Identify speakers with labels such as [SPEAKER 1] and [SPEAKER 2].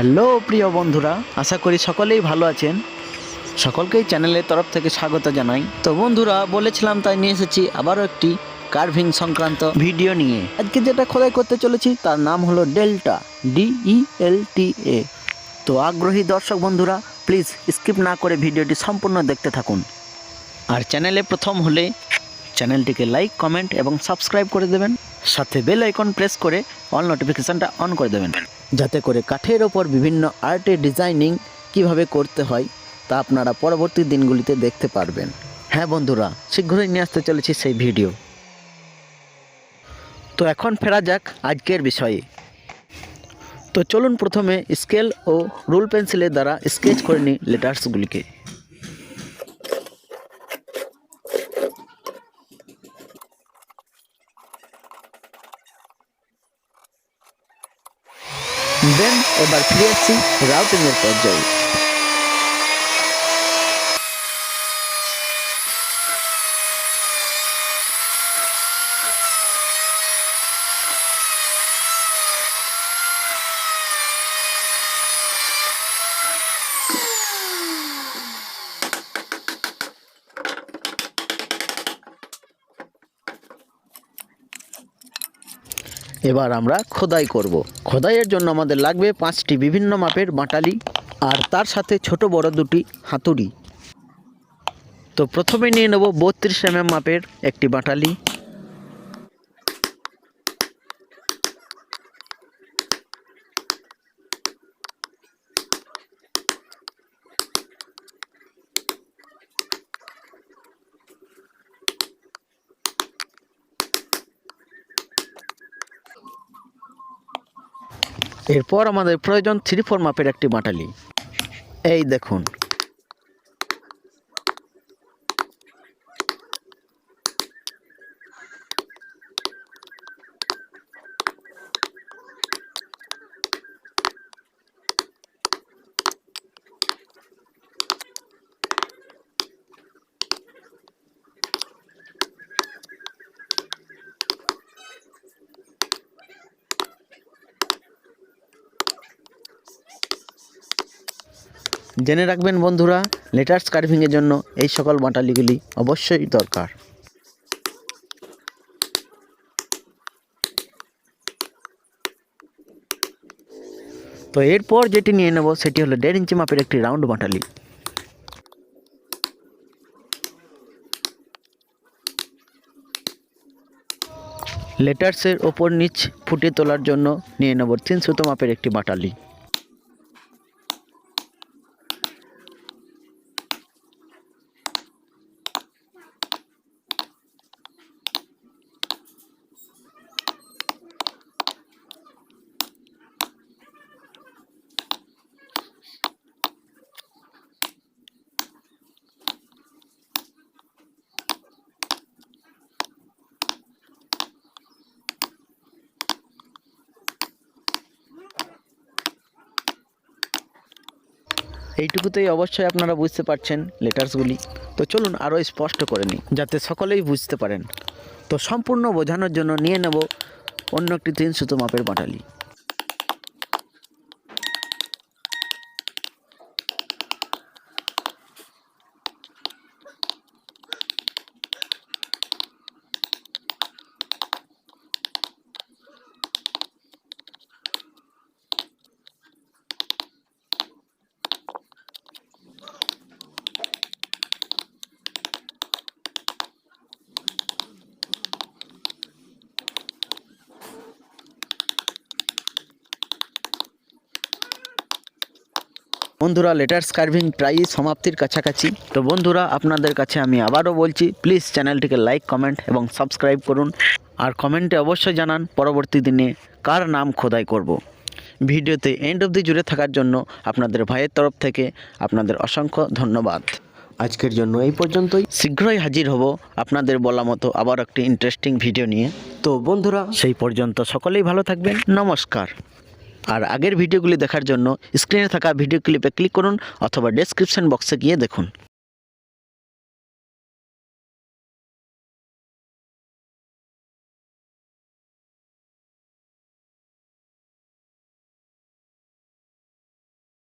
[SPEAKER 1] Hello প্রিয় বন্ধুরা, আশা করি সকলেই ভালো আছেন। সকলকেই চ্যানেলের তরফ থেকে স্বাগত জানাই। তো বন্ধুরা, বলেছিলাম তাই নিয়ে এসেছি আবারও একটি কার্ভিং সংক্রান্ত ভিডিও নিয়ে। আজকে যেটা খোদাই করতে চলেছি, তার নাম হলো ডেল্টা ডিই এল টি এ তো আগ্রহী দর্শক বন্ধুরা প্লিজ স্কিপ না করে ভিডিওটি সম্পূর্ণ দেখতে থাকুন। আর চ্যানেলে প্রথম হলে চ্যানেলটিকে লাইক কমেন্ট এবং সাবস্ক্রাইব করে দেবেন। সাথে বেল আইকন প্রেস করে অল নোটিফিকেশানটা অন করে দেবেন। যাতে করে কাঠের ওপর বিভিন্ন আর্টের ডিজাইনিং কীভাবে করতে হয় তা আপনারা পরবর্তী দিনগুলিতে দেখতে পারবেন। হ্যাঁ বন্ধুরা, শীঘ্রই নিয়ে আসতে চলেছি সেই ভিডিও। তো এখন ফেরা যাক আজকের বিষয়ে। তো চলুন প্রথমে স্কেল ও রুল পেন্সিলের দ্বারা স্কেচ করে নিই লেটার্সগুলিকে। দেন এবার ফিরে আসছি রাউটিং এর পর্যায়ে এবার আমরা খোদাই করব। খোদাইয়ের জন্য আমাদের লাগবে পাঁচটি বিভিন্ন মাপের বাটালি আর তার সাথে ছোট বড় দুটি হাতুড়ি তো প্রথমে নিয়ে নেব বত্রিশ এম মাপের একটি বাটালি এরপর আমাদের প্রয়োজন থ্রি ফোর মাপের একটি বাটালি এই দেখুন। জেনে রাখবেন বন্ধুরা লেটার্স কার্ভিংয়ের জন্য এই সকল বাটালিগুলি অবশ্যই দরকার। তো এরপর যেটি নিয়ে নেব সেটি হলো দেড় ইঞ্চি মাপের একটি রাউন্ড বাটালি। লেটার্সের ওপর নিচ ফুটিয়ে তোলার জন্য নিয়ে নেব তিন সুতো মাপের একটি বাটালি। এইটুকুতেই অবশ্যই আপনারা বুঝতে পারছেন লেটার্সগুলি। তো চলুন আরও স্পষ্ট করে নিই, যাতে সকলেই বুঝতে পারেন। তো সম্পূর্ণ বোঝানোর জন্য নিয়ে নেব অন্য একটি তিন সুতো মাপের বাটালি। বন্ধুরা লেটার্স কার্ভিং প্রায়ই সমাপ্তির কাছাকাছি। তো বন্ধুরা আপনাদের কাছে আমি আবারও বলছি প্লিজ চ্যানেলটিকে লাইক কমেন্ট এবং সাবস্ক্রাইব করুন। আর কমেন্টে অবশ্যই জানান পরবর্তী দিনে কার নাম খোদাই করব। ভিডিওতে এন্ড অবধি জুড়ে থাকার জন্য আপনাদের ভাইয়ের তরফ থেকে আপনাদের অসংখ্য ধন্যবাদ। আজকের জন্য এই পর্যন্তই। শীঘ্রই হাজির হব আপনাদের বলা মতো আবার একটি ইন্টারেস্টিং ভিডিও নিয়ে। তো বন্ধুরা সেই পর্যন্ত সকলেই ভালো থাকবেন। নমস্কার। আর আগের ভিডিওগুলি দেখার জন্য স্ক্রিনে থাকা ভিডিও ক্লিপে ক্লিক করুন অথবা ডেসক্রিপশন বক্সে গিয়ে দেখুন।